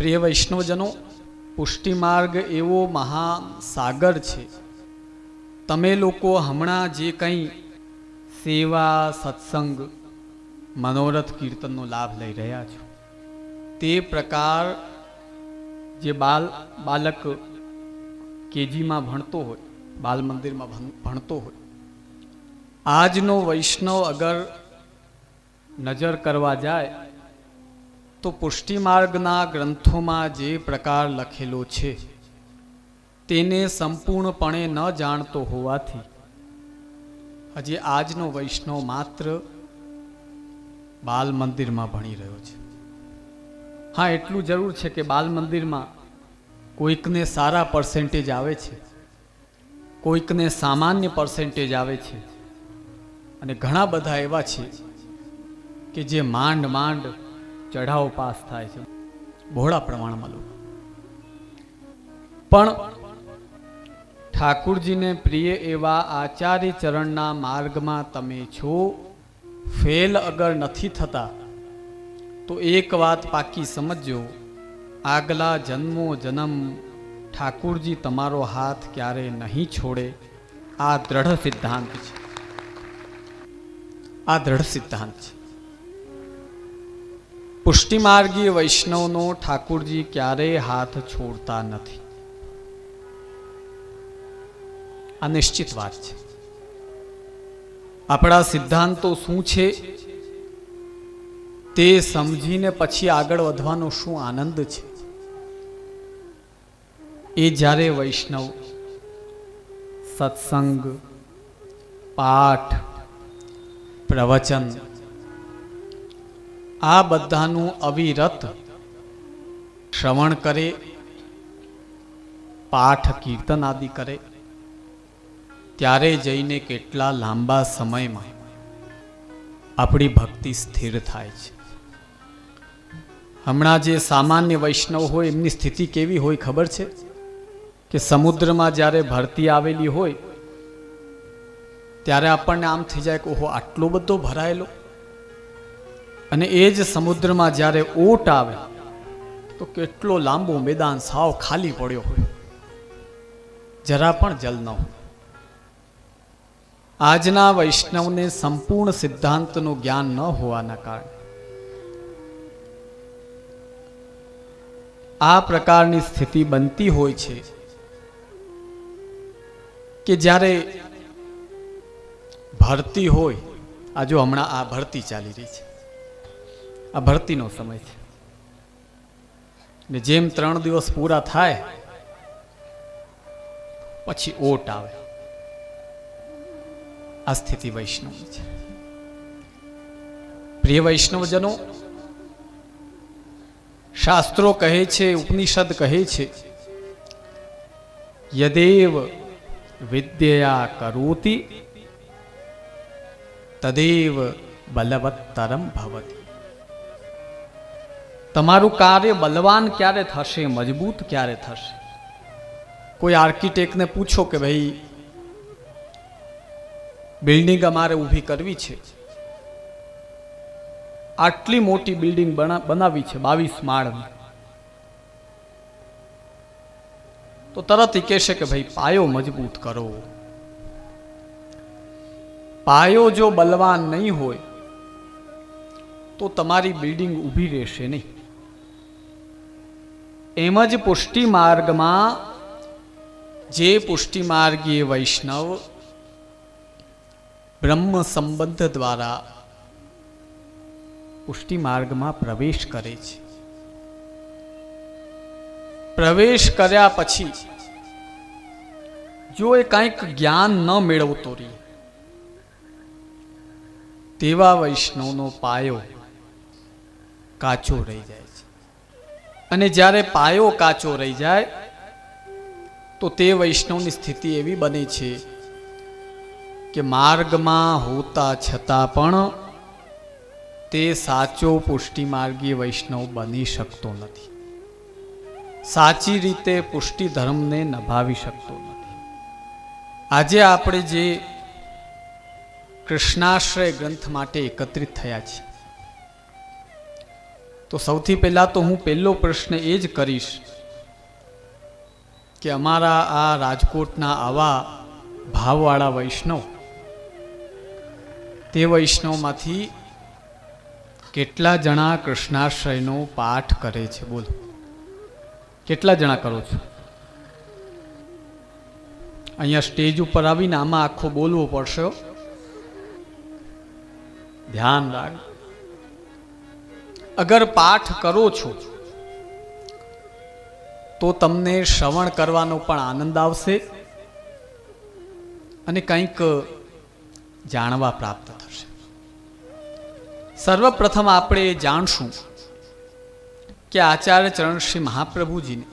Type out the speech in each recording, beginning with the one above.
પ્રિય વૈષ્ણવજનો પુષ્ટિ માર્ગ એવો મહાન સાગર છે. તમે લોકો હમણાં જે કંઈ સેવા, સત્સંગ, મનોરથ કીર્તનનો લાભ લઈ રહ્યા છો, તે પ્રકાર જે બાલ, બાલક કેજીમાં ભણતો હોય, બાલ મંદિરમાં ભણ- ભણતો હોય, આજનો વૈષ્ણવ અગર નજર કરવા જાય તો પુષ્ટિ માર્ગના ગ્રંથોમાં જે પ્રકાર લખેલો છે, તેને સંપૂર્ણપણે ન જાણતો હોવાથી, હજી આજનો વૈષ્ણવ માત્ર બાલ મંદિરમાં ભણી રહ્યો છે. હા, એટલું જરૂર છે કે બાલ મંદિરમાં કોઈકને સારા પર્સેન્ટેજ આવે છે, કોઈકને સામાન્ય પર્સેન્ટેજ આવે છે, અને ઘણા બધા એવા છે કે જે માંડ માંડ ચઢાવ પાસ થાય છે. બહોળા પ્રમાણમાં લોકો. પણ ઠાકુરજીને પ્રિય એવા આચાર્ય ચરણના માર્ગમાં તમે છો, ફેલ અગર નથી થતા, તો એક વાત પાકી સમજજો. આગલા જન્મો જન્મ ઠાકુરજી તમારો હાથ ક્યારે નહીં છોડે. આ દ્રઢ સિદ્ધાંત છે. આ દ્રઢ સિદ્ધાંત છે. પુષ્ટિમાર્ગીય વૈષ્ણવનો ઠાકુરજી ક્યારેય હાથ છોડતા નથી. આ નિશ્ચિત વાત છે. આપણા સિદ્ધાંતો શું છે? તે સમજીને પછી આગળ વધવાનો શું આનંદ છે? એ જ્યારે વૈષ્ણવ સત્સંગ, પાઠ, પ્રવચન આ બધાનું અવિરત શ્રવણ કરે, પાઠ કીર્તન આદિ કરે, ત્યારે જઈને કેટલા લાંબા સમયમાં આપણી ભક્તિ સ્થિર થાય છે. હમણાં જે સામાન્ય વૈષ્ણવ હોય, એમની સ્થિતિ કેવી હોય ખબર છે? કે સમુદ્રમાં જ્યારે ભરતી આવેલી હોય, ત્યારે આપણને આમ થઈ જાય કે ઓહો, આટલો બધો ભરાયેલો. અને એ જ સમુદ્રમાં જ્યારે ઓટ આવે, તો કેટલો લાંબો મેદાન સાવ ખાલી પડ્યો હોય. જરા પણ જલ ન હોય. આજના વૈષ્ણવને સંપૂર્ણ સિદ્ધાંતનું જ્ઞાન ન હોવાના કારણે. આ પ્રકારની સ્થિતિ બનતી હોય છે કે જ્યારે ભરતી હોય, આ જો હમણાં આ ભરતી ચાલી રહી છે. આ ભરતીનો સમય છે. ને જેમ ત્રણ દિવસ પૂરા થાય, પછી ઓટ આવે. આ સ્થિતિ વૈષ્ણવ છે. પ્રિય વૈષ્ણવજનો, શાસ્ત્રો કહે છે, ઉપનિષદ કહે છે, યદેવ વિદ્યયા કરોતિ, તદેવ બલવત્તરમ ભવતી. તમારું કાર્ય બલવાન ક્યારે થશે, મજબૂત ક્યારે થશે? કોઈ આર્કિટેક્ટને પૂછો કે ભાઈ, બિલ્ડિંગ અમારે ઊભી કરવી છે. આટલી મોટી બિલ્ડિંગ બના- બનાવી છે, બાવીસ માળની. તો તરત એ કહેશે કે ભાઈ, પાયો મજબૂત કરો. પાયો જો બલવાન નહીં હોય, તો તમારી બિલ્ડિંગ ઊભી રહેશે નહીં. એમ જ પુષ્ટિ માર્ગમાં જે પુષ્ટિ માર્ગીય વૈષ્ણવ બ્રહ્મ સંબંધ દ્વારા પુષ્ટિ માર્ગમાં પ્રવેશ કરે છે. પ્રવેશ કર્યા પછી જો એ કાંઈક જ્ઞાન ન મેળવતો રહે, તેવા વૈષ્ણવનો પાયો કાચો રહી જાય છે. અને જ્યારે પાયો કાચો રહી જાય, તો તે વૈષ્ણવની સ્થિતિ એવી બને છે કે માર્ગમાં હોતા છતાં પણ તે સાચો પુષ્ટિ માર્ગી વૈષ્ણવ બની શકતો નથી. સાચી રીતે પુષ્ટિ ધર્મને નભાવી શકતો નથી. આજે આપણે જે કૃષ્ણાશ્રય ગ્રંથ માટે એકત્રિત થયા છે તો સૌથી પહેલાં તો હું પહેલો પ્રશ્ન એ જ કરીશ કે અમારા આ રાજકોટના આવા ભાવવાળા વૈષ્ણવ, તે વૈષ્ણવમાંથી કેટલા જણા કૃષ્ણાશ્રયનો પાઠ કરે છે? બોલો. કેટલા જણા કરો છો? અહીંયા સ્ટેજ ઉપર આવીને આમાં આખો બોલવો પડશે ધ્યાન રાખ. અગર પાઠ કરો છો, તો તમને શ્રવણ કરવાનો પણ આનંદ આવશે અને કંઈક જાણવા પ્રાપ્ત થશે. સર્વપ્રથમ આપણે જાણશું કે આચાર્ય ચરણ શ્રી મહાપ્રભુજીને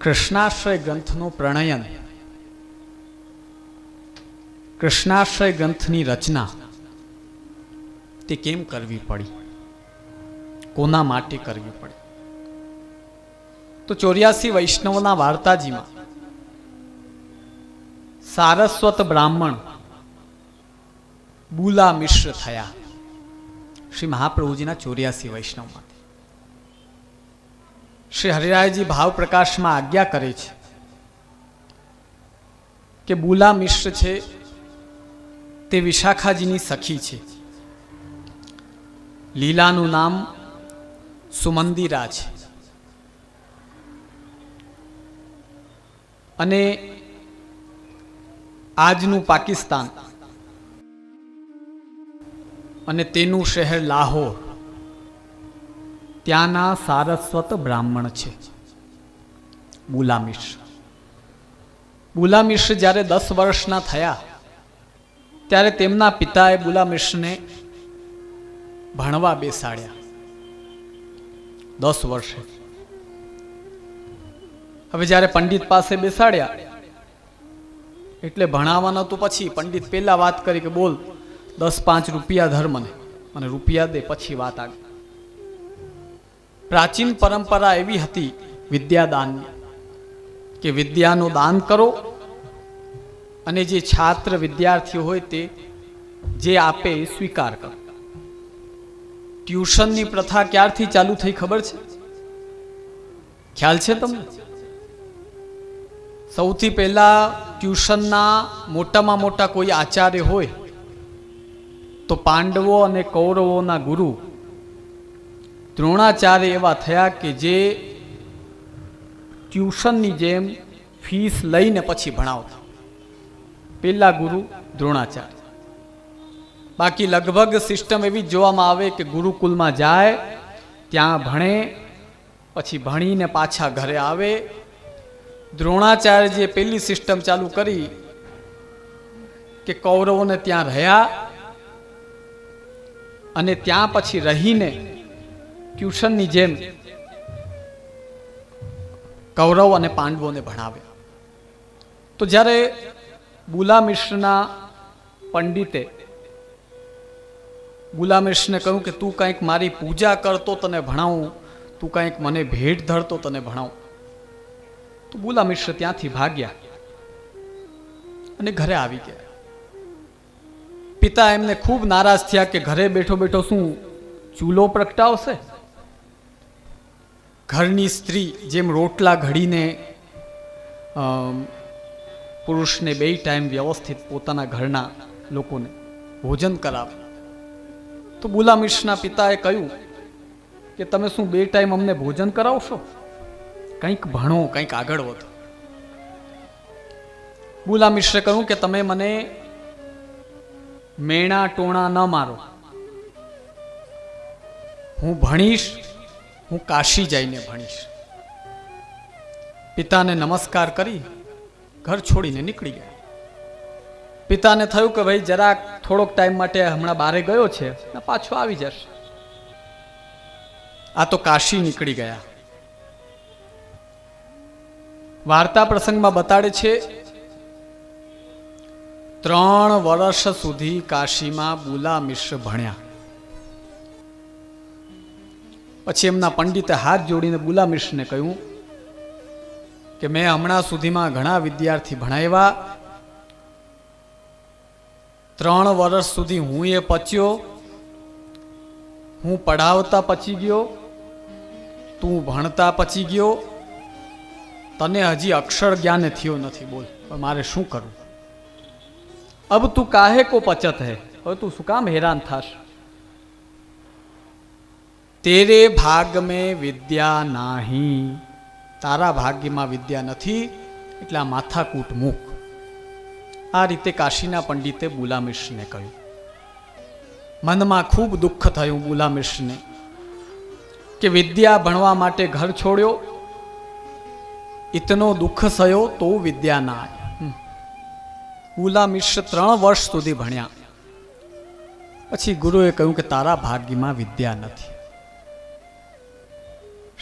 કૃષ્ણાશ્રય ગ્રંથનું પ્રણયન, કૃષ્ણાશ્રય ગ્રંથની રચના તે કેમ કરવી પડી? કોના માટે કરવી પડે? તો ચોર્યાસી વૈષ્ણવના વાર્તાજીમાં, સારસ્વત બ્રાહ્મણ બુલા મિશ્ર થયા. શ્રી મહાપ્રભુજીના ચોર્યાસી વૈષ્ણવમાંથી. શ્રી હરિરાયજી ભાવ પ્રકાશમાં આજ્ઞા કરે છે કે બુલા મિશ્ર છે તે વિશાખાજીની સખી છે. લીલાનું નામ સુમંદિરા છે અને આજનું પાકિસ્તાન. અને તેનું શહેર લાહોર. ત્યાંના સારસ્વત બ્રાહ્મણ છે. બુલા મિશ્ર જ્યારે દસ વર્ષના થયા, ત્યારે તેમના પિતાએ બુલા મિશ્રને ભણવા બેસાડ્યા. દસ વર્ષે. હવે જ્યારે પંડિત પાસે બેસાડ્યા, એટલે ભણાવવાનો તો પછી પંડિત પહેલા વાત કરી કે બોલ, દસ પાંચ રૂપિયા ધર મને રૂપિયા દે, પછી વાત આગળ. પ્રાચીન પરંપરા એવી હતી, વિદ્યાદાનની, કે વિદ્યાનું દાન કરો, અને જે છાત્ર વિદ્યાર્થીઓ હોય તે, જે આપે એ સ્વીકાર કરો. ટ્યુશનની પ્રથા ક્યારથી ચાલુ થઈ ખબર છે? ખ્યાલ છે તમને? સૌથી પહેલા ટ્યુશનના મોટામાં મોટા કોઈ આચાર્ય હોય, તો પાંડવો અને કૌરવોના ગુરુ દ્રોણાચાર્ય એવા થયા કે જે ટ્યુશનની જેમ ફીસ લઈને પછી ભણાવતા. પહેલા ગુરુ દ્રોણાચાર્ય. બાકી લગભગ સિસ્ટમ એવી જોવામાં આવે કે ગુરુકુલમાં જાય, ત્યાં ભણે, પછી ભણીને પાછા ઘરે આવે. દ્રોણાચાર્યજીએ પહેલી સિસ્ટમ ચાલુ કરી કે કૌરવોને ત્યાં રહ્યા અને ત્યાં પછી રહીને ટ્યુશનની જેમ કૌરવ અને પાંડવોને ભણાવ્યા. તો જ્યારે બુલા મિશ્રના પંડિતે બુલા મિશ્રને કહ્યું કે તું કંઈક મારી પૂજા કરતો તને ભણાવું, તું કંઈક મને ભેટ ધરતો તને ભણાવું. તો બુલા મિશ્ર ત્યાંથી ભાગ્યા અને ઘરે આવી ગયા. પિતા એમને ખૂબ નારાજ થયા કે ઘરે બેઠો બેઠો શું ચૂલો પ્રગટાવશે? ઘરની સ્ત્રી જેમ રોટલા ઘડીને પુરુષને બે ટાઈમ વ્યવસ્થિત પોતાના ઘરના લોકોને ભોજન કરાવે. તો બુલા મિશ્રના પિતાએ કહ્યું કે તમે શું બે ટાઈમ અમને ભોજન કરાવશો? કંઈક ભણો, કંઈક આગળ વધો. બુલા મિશ્રે કહ્યું કે તમે મને મેણા ટોણા ન મારો. હું ભણીશ, હું કાશી જઈને ભણીશ. પિતાને નમસ્કાર કરી ઘર છોડીને નીકળી ગયા. પિતાને થયું કે ભાઈ જરાક થોડોક ટાઈમ માટે હમણાં બારે ગયો છે ને પાછો આવી જશે. આ તો કાશી નીકળી ગયા. વાર્તા પ્રસંગમાં બતાડે છે, ત્રણ વર્ષ સુધી કાશીમાં બુલા મિશ્ર ભણ્યા. પછી એમના પંડિતે હાથ જોડીને બુલા મિશ્રને કહ્યું કે મેં હમણાં સુધીમાં ઘણા વિદ્યાર્થી ભણાવ્યા ત્રણ વર્ષ સુધી હું એ પચ્યો, હું પઢાવતા પચી ગયો, તું ભણતા પચી ગયો, તને હજી અક્ષર જ્ઞાન થયો નથી, બોલ. મારે શું કરવું અબ તું કાહે કો પચત હે? હવે તું શું કામ હેરાન થાશ? તેરે ભાગ મેં વિદ્યા નાહી. તારા ભાગ્યમાં વિદ્યા નથી, એટલે આ માથાકૂટ મૂક. આ રીતે કાશીના પંડિતે બુલામિશ્રને કહ્યું, મનમાં ખૂબ દુઃખ થયું બુલામિશ્રને કે વિદ્યા ભણવા માટે ઘર છોડ્યો, ઇતનો દુઃખ થયો તો વિદ્યા ના બુલા બુલામિશ્ર ત્રણ વર્ષ સુધી ભણ્યા. પછી ગુરુએ કહ્યું કે તારા ભાગ્યમાં વિદ્યા નથી.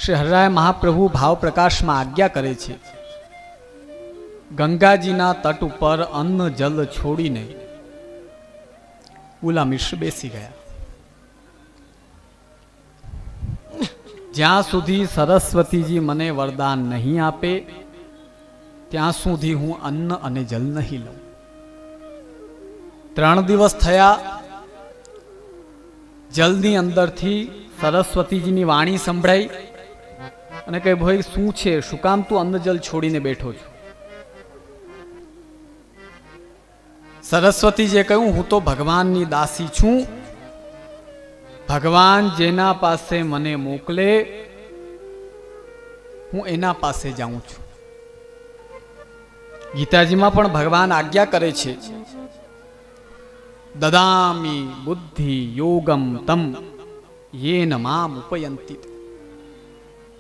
શ્રી હરિરાય મહાપ્રભુ ભાવ પ્રકાશમાં આજ્ઞા કરે છે ગંગાજીના તટ ઉપર અન્ન જલ છોડીને ઉલા મિશ્ર બેસી ગયા. જ્યાં સુધી સરસ્વતીજી મને વરદાન નહીં આપે, ત્યાં સુધી હું અન્ન અને જલ નહીં લઉં. ત્રણ દિવસ થયા, જલની અંદરથી સરસ્વતીજીની વાણી સંભળાઈ અને કહે, ભાઈ, શું છે? શું કામ તું અન્ન જલ છોડીને બેઠો છું? સરસ્વતીજીએ કહ્યું, હું તો ભગવાનની દાસી છું. ભગવાન જેના પાસે મને મોકલે, હું એના પાસે જાઉં છું. ગીતાજીમાં પણ ભગવાન આજ્ઞા કરે છે, દદામી બુદ્ધિ યોગમ તમ, યેન મામ ઉપયંતી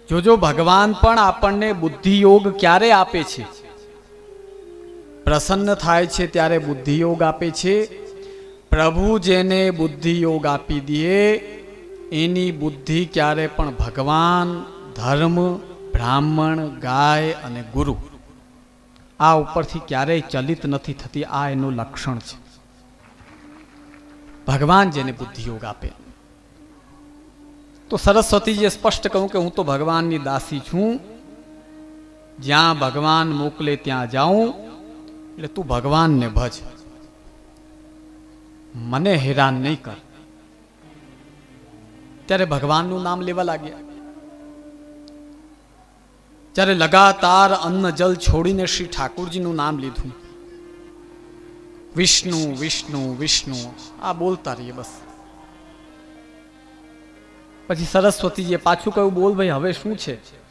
જોજો, ભગવાન પણ આપણને બુદ્ધિ યોગ ક્યારે આપે છે? પ્રસન્ન થાય છે ત્યારે બુદ્ધિ યોગ આપે છે. પ્રભુ જેને બુદ્ધિ યોગ આપી દે, એની બુદ્ધિ ક્યારે પણ ભગવાન, ધર્મ, બ્રાહ્મણ, ગાય અને ગુરુ આ ઉપરથી ક્યારેય ચલિત નથી થતી. આ એનું લક્ષણ છે. ભગવાન જેને બુદ્ધિ યોગ આપે. તો સરસ્વતીજીએ સ્પષ્ટ કહું કે હું તો ભગવાનની દાસી છું. જ્યાં ભગવાન મોકલે ત્યાં જાઉં. એટલે તું ભગવાનને ભજ. મને હેરાન નહીં કર. ત્યારે ભગવાનનું નામ લેવા લાગ્યા. ત્યારે લગાતાર અન્ન જલ છોડીને શ્રી ઠાકુરજીનું નામ લીધું. વિષ્ણુ વિષ્ણુ વિષ્ણુ. આ બોલતા રહીએ બસ. પછી સરસ્વતીજીએ પાછું કહ્યું, બોલ ભાઈ, હવે શું છે?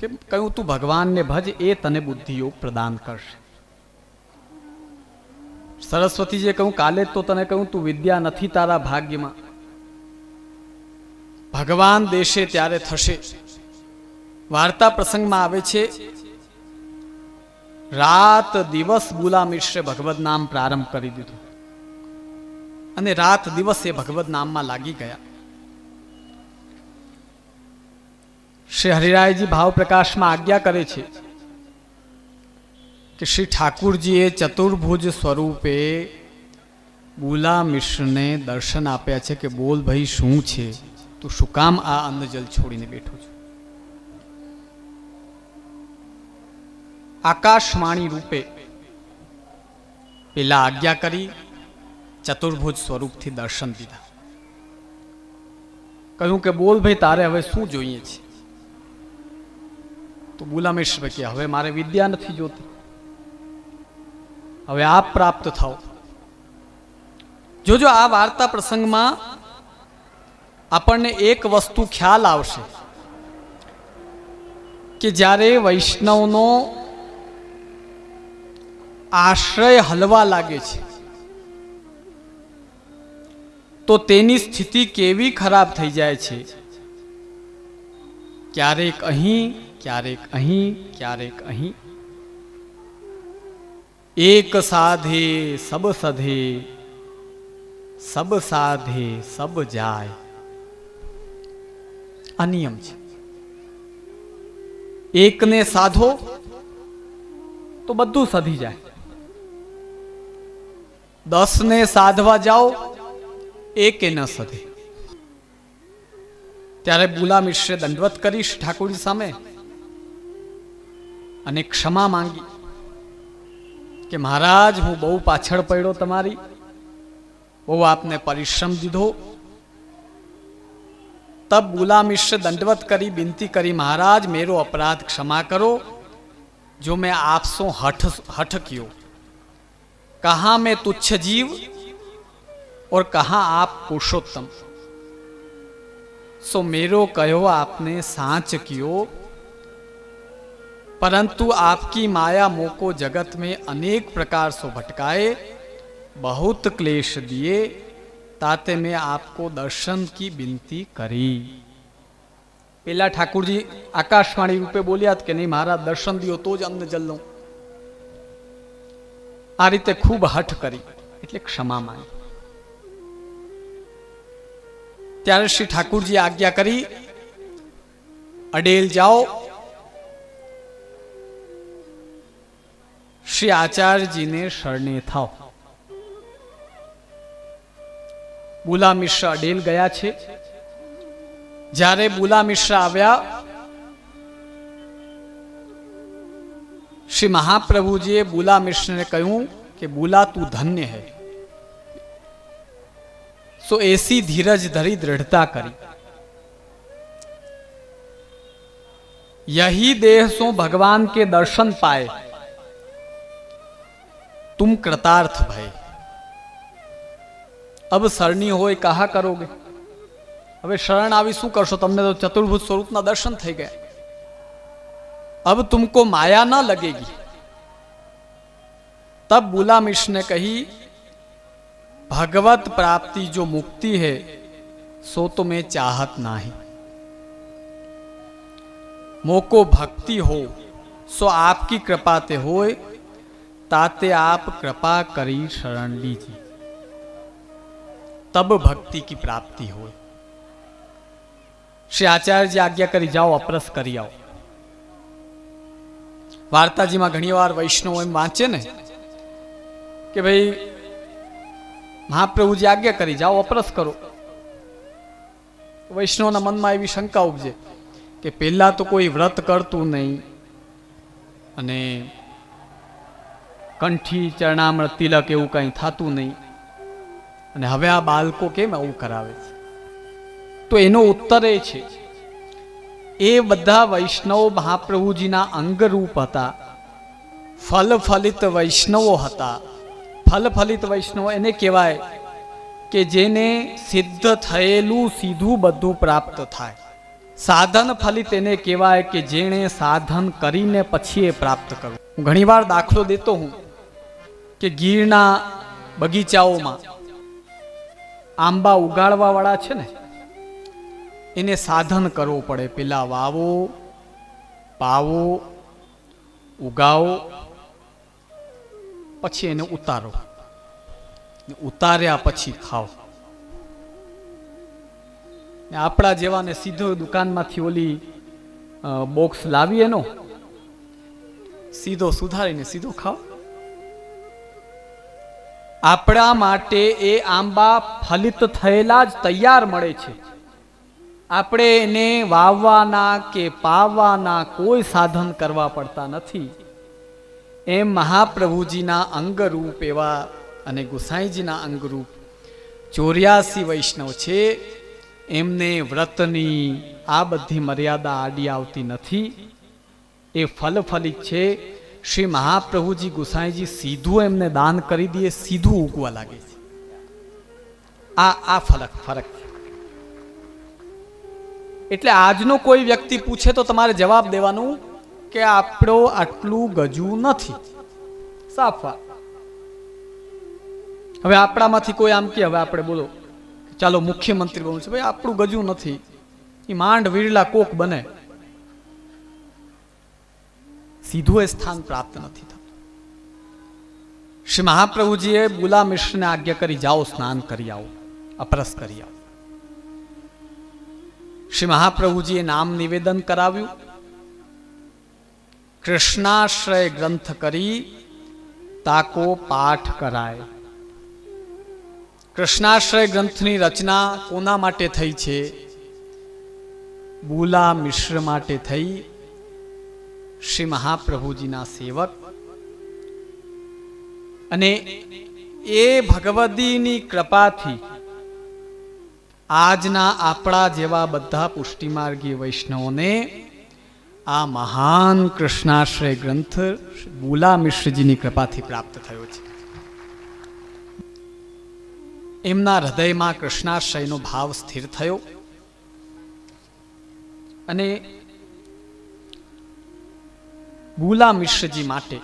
કે કહ્યું તું ભગવાનને ભજ એ તને બુદ્ધિઓ પ્રદાન કરશે. સરસ્વતીજીએ કહ્યું કાલે તો તને કહ્યું તું વિદ્યા નથી તારા ભાગ્યમાં. ભગવાન દેશે ત્યારે થશે. વાર્તા પ્રસંગમાં આવે છે, રાત દિવસ બુલા મિશ્રે ભગવદ નામ પ્રારંભ કરી દીધું. અને રાત દિવસ એ ભગવદ નામમાં લાગી ગયા. શ્રી હરિરાયજી ભાવ પ્રકાશમાં આજ્ઞા કરે છે કે શ્રી ઠાકુરજીએ ચતુર્ભુજ સ્વરૂપે બુલા મિશ્રને દર્શન આપ્યા છે કે બોલ ભાઈ શું છે? તું શું કામ આ અન્નજલ છોડીને બેઠો છું? આકાશવાણી રૂપે પેલા આજ્ઞા કરી ચતુર્ભુજ સ્વરૂપથી દર્શન દીધા. કહ્યું કે બોલ ભાઈ, તારે હવે શું જોઈએ છે? તો ગુલામેશ્વર કે હવે મારે વિદ્યા નથી જોતી. હવે આપ પ્રાપ્ત થાઓ. જોજો, આ વાર્તા પ્રસંગમાં આપણને એક વસ્તુ ખ્યાલ આવશે કે જ્યારે વૈષ્ણવનો આશ્રય હલવા લાગે છે, તો તેની સ્થિતિ કેવી ખરાબ થઈ જાય છે? ક્યારેક અહીં ક્યારેક અહીં ક્યારેક અહીં એક સાધે સબ સધે સબ સાધે સબ જાય આ નિયમ છે એકને સાધો તો બધું સધી જાય દસને સાધવા જાઓ એકે ન સધે ત્યારે બુલા મિશ્રે દંડવત કરીશ ઠાકોરજી સામે અને ક્ષમા માંગી કે મહારાજ હું બહુ પાછળ પડ્યો તમારી બહુ આપને પરિશ્રમ દીધો तब बुला मिश्र दंडवत करी विनती करी महाराज मेरो अपराध क्षमा करो जो मैं आपसो हठ हठ कियो कहा मैं तुच्छ जीव और कहा आप पुरुषोत्तम सो मेरो कहो आपने सांच कियो परंतु आपकी माया मोको जगत में अनेक प्रकार सो भटकाए बहुत क्लेश दिए ताते मैं आपको दर्शन की विनती करी પેલા ઠાકુરજી આકાશવાણી રૂપે બોલ્યા જ કે નહીં મારા દર્શન દિયો તો જ અમને જલ લઉં આ રીતે ખૂબ હઠ કરી એટલે ક્ષમા માંગી ત્યારે શ્રી ઠાકુરજી આજ્ઞા કરી અડેલ જાઓ શ્રી આચાર્યજીને શરણે થાવ બુલા મિશ્ર અડેલ ગયા છે જ્યારે બુલા મિશ્ર આવ્યા શ્રી મહાપ્રભુજીએ બુલા મિશ્રને કહ્યું કે બુલા તું ધન્ય હૈ સો એસી ધીરજ ધરી દ્રઢતા કરી यही देह सो भगवान के दर्शन पाए तुम कृतार्थ भय अब सरणी હોય કહા કરોગે હવે શરણ આવી શું કરશો તમને તો ચતુર્ભુજ સ્વરૂપના દર્શન થઈ ગયા अब तुमको माया न लगेगी तब बुला मिश्र ने कही भगवत प्राप्ति जो मुक्ति है सो तो मैं चाहत नहीं मोको भक्ति हो सो आपकी कृपा ते होय તાતે આપ કૃપા કરી શરણ લીજી તબ ભક્તિ કી પ્રાપ્તિ હોય. શ્રી આચાર્યજી આજ્ઞા કરી, જાઓ, અપરસ કરી આવો. વાર્તાજીમાં ઘણી વાર વૈષ્ણવ એમ વાંચે ને, કે ભાઈ, મહાપ્રભુજી આજ્ઞા કરી, જાઓ, અપરસ કરો. વૈષ્ણવના મનમાં એવી શંકા ઉપજે કે પહેલા તો કોઈ વ્રત કરતું નહીં અને કંઠી ચરણામ તિલક એવું કંઈ થતું નહીં. અને હવે આ બાળકો કેમ આવું કરાવે છે? તો એનો ઉત્તર એ છે. એ બધા વૈષ્ણવ મહાપ્રભુજીના અંગરૂપ હતા. ફલ ફલિત વૈષ્ણવો હતા. ફલ ફલિત વૈષ્ણવ એને કહેવાય કે જેને સિદ્ધ થયેલું સીધું બધું પ્રાપ્ત થાય. સાધન ફલિત એને કહેવાય કે જેણે સાધન કરીને પછી એ પ્રાપ્ત કરવું. ઘણીવાર દાખલો દેતો હું. કે ગીરના બગીચાઓમાં આંબા ઉગાડવા વાળા છે ને, એને સાધન કરવું પડે. પેલા વાવો, પાવો, ઉગાવો, પછી એને ઉતારો. ઉતાર્યા પછી ખાઓ. આપણા જેવાને સીધો દુકાનમાંથી ઓલી બોક્સ લાવી એનો, સીધો સુધારીને સીધો ખાઓ. આપણા માટે એ આંબા ફલિત થયેલા જ તૈયાર મળે છે. આપણે એને વાવવાના કે પાવવાના કોઈ સાધન કરવા પડતા નથી. એમ મહાપ્રભુજીના અંગરૂપ એવા અને ગુસાઈજીના અંગરૂપ ચોર્યાસી વૈષ્ણવ છે. એમને વ્રતની આ બધી મર્યાદા આડી આવતી નથી. એ ફલફલિત છે. શ્રી મહાપ્રભુજી ગુસાઈજી સીધું એમને દાન કરી દઈએ સીધું ઉગવા લાગે છે. આ આ ફરક ફરક એટલે આજનો કોઈ વ્યક્તિ પૂછે તો તમારે જવાબ દેવાનું કે આપણો આટલું ગજુ નથી. સાફા હવે આપણામાંથી કોઈ આમ કે, હવે આપણે બોલો, ચાલો મુખ્યમંત્રી બનવું છે, ભાઈ, આપણું ગજુ નથી. એ માંડ, વીરલા, કોક બને. સીધું એ સ્થાન પ્રાપ્ત નથી થતું. શ્રી મહાપ્રભુજીએ બુલા મિશ્રને આજ્ઞા કરી, જાઓ, સ્નાન કરી આવો, અપરસ કરી આવો. શ્રી મહાપ્રભુજીએ નામ નિવેદન કરાવ્યું. કૃષ્ણાશ્રય ગ્રંથ કરી તાકો પાઠ કરાય. કૃષ્ણાશ્રય ગ્રંથની રચના કોના માટે થઈ છે? બુલા મિશ્ર માટે થઈ શ્રી મહાપ્રભુજીના સેવક. અને એ ભગવદીની કૃપાથી આજના આપણા જેવા બધા પુષ્ટિમાર્ગી વૈષ્ણવોને આ મહાન કૃષ્ણાશ્રય ગ્રંથ બુલા મિશ્રજીની કૃપાથી પ્રાપ્ત થયો છે. એમના હૃદયમાં કૃષ્ણાશ્રયનો ભાવ સ્થિર થયો. અને બુલા મિશ્રજી માટે.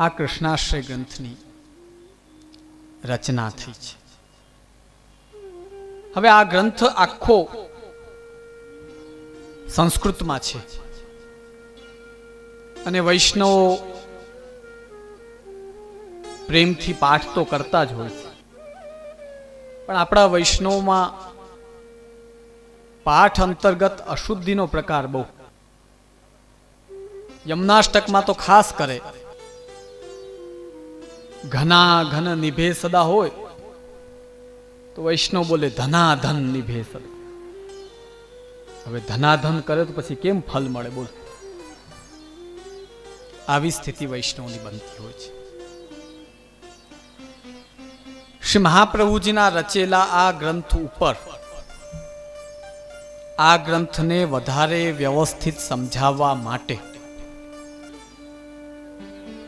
આ કૃષ્ણાશ્રય ગ્રંથની રચના થઈ છે. હવે આ ગ્રંથ આખો સંસ્કૃતમાં છે. અને વૈષ્ણવો પ્રેમથી પાઠ તો કરતા જ હોય છે. પણ આપણા વૈષ્ણવમાં પાઠ અંતર્ગત અશુદ્ધિનો પ્રકાર બહુ. યમનાષ્ટકમાં તો ખાસ કરે. ઘના ઘન નિભે સદા હોય. તો વૈષ્ણવ બોલે, ધનાધન નિભે સદા. હવે ધનાધન કરે તો પછી કેમ ફલ મળે? બોલ. આવી સ્થિતિ વૈષ્ણવની બનતી હોય છે. શ્રી મહાપ્રભુજીના રચેલા આ ગ્રંથ ઉપર, આ ગ્રંથને વધારે વ્યવસ્થિત સમજાવવા માટે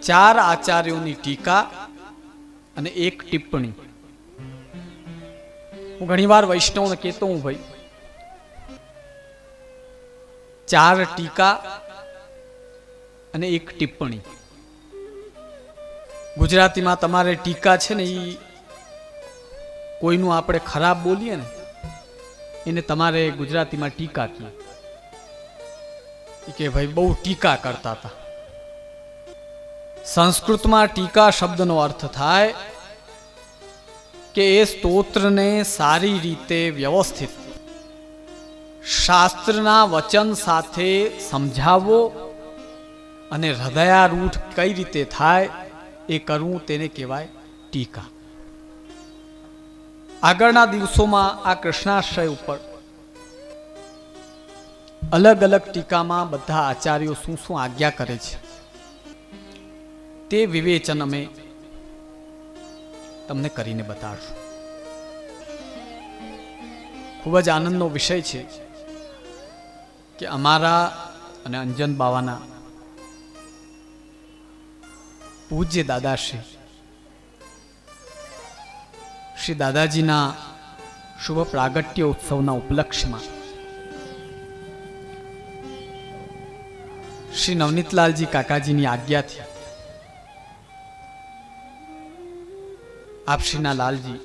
ચાર આચાર્યોની ટીકા અને એક ટિપ્પણી. હું ઘણીવાર વૈષ્ણવને કહેતો હું ભાઈ, ચાર ટીકા અને એક ટિપ્પણી. ગુજરાતીમાં તમારે ટીકા છે ને એ કોઈનું આપણે ખરાબ બોલીએ ને, એને તમારે ગુજરાતીમાં ટીકા કહીએ ઈ કે ભાઈ બહુ ટીકા કરતા હતા. સંસ્કૃતમાં ટીકા શબ્દનો અર્થ થાય કે એ સ્તોત્રને સારી રીતે વ્યવસ્થિત. શાસ્ત્રના વચન સાથે સમજાવવો અને હૃદયારૂઢ કઈ રીતે થાય એ કરવું તેને કહેવાય ટીકા. આગળના દિવસોમાં આ કૃષ્ણાશ્રય ઉપર અલગ અલગ ટીકામાં બધા આચાર્યો શું શું આજ્ઞા કરે છે. તે વિવેચન અમે તમને કરીને બતાડશું. ખૂબ જ આનંદનો વિષય છે કે અમારા અને અંજન બાવાના પૂજ્ય દાદાશ્રી, શ્રી દાદાજીના શુભ પ્રાગટ્ય ઉત્સવના ઉપલક્ષ્યમાં શ્રી નવનીતલાલજી કાકાજીની આજ્ઞાથી આપશ્રીના લાલજી,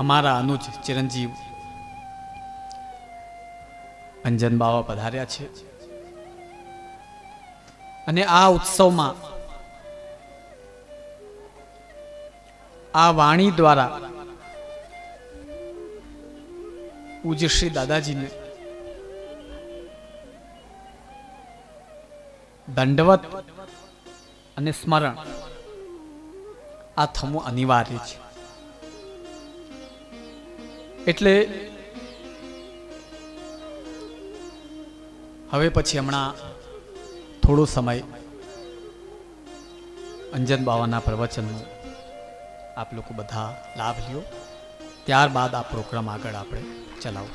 અમારા અનુજ ચિરંજીવ અંજન બાવા પધાર્યા છે. અને આ ઉત્સવમાં આ વાણી દ્વારા પૂજ્ય દાદાજીને દંડવત અને સ્મરણ આ થવું અનિવાર્ય છે. એટલે હવે પછી હમણાં થોડો સમય અંજન બાવાના પ્રવચનનો આપ લોકો બધા લાભ લ્યો. ત્યારબાદ આ પ્રોગ્રામ આગળ આપણે ચલાવો.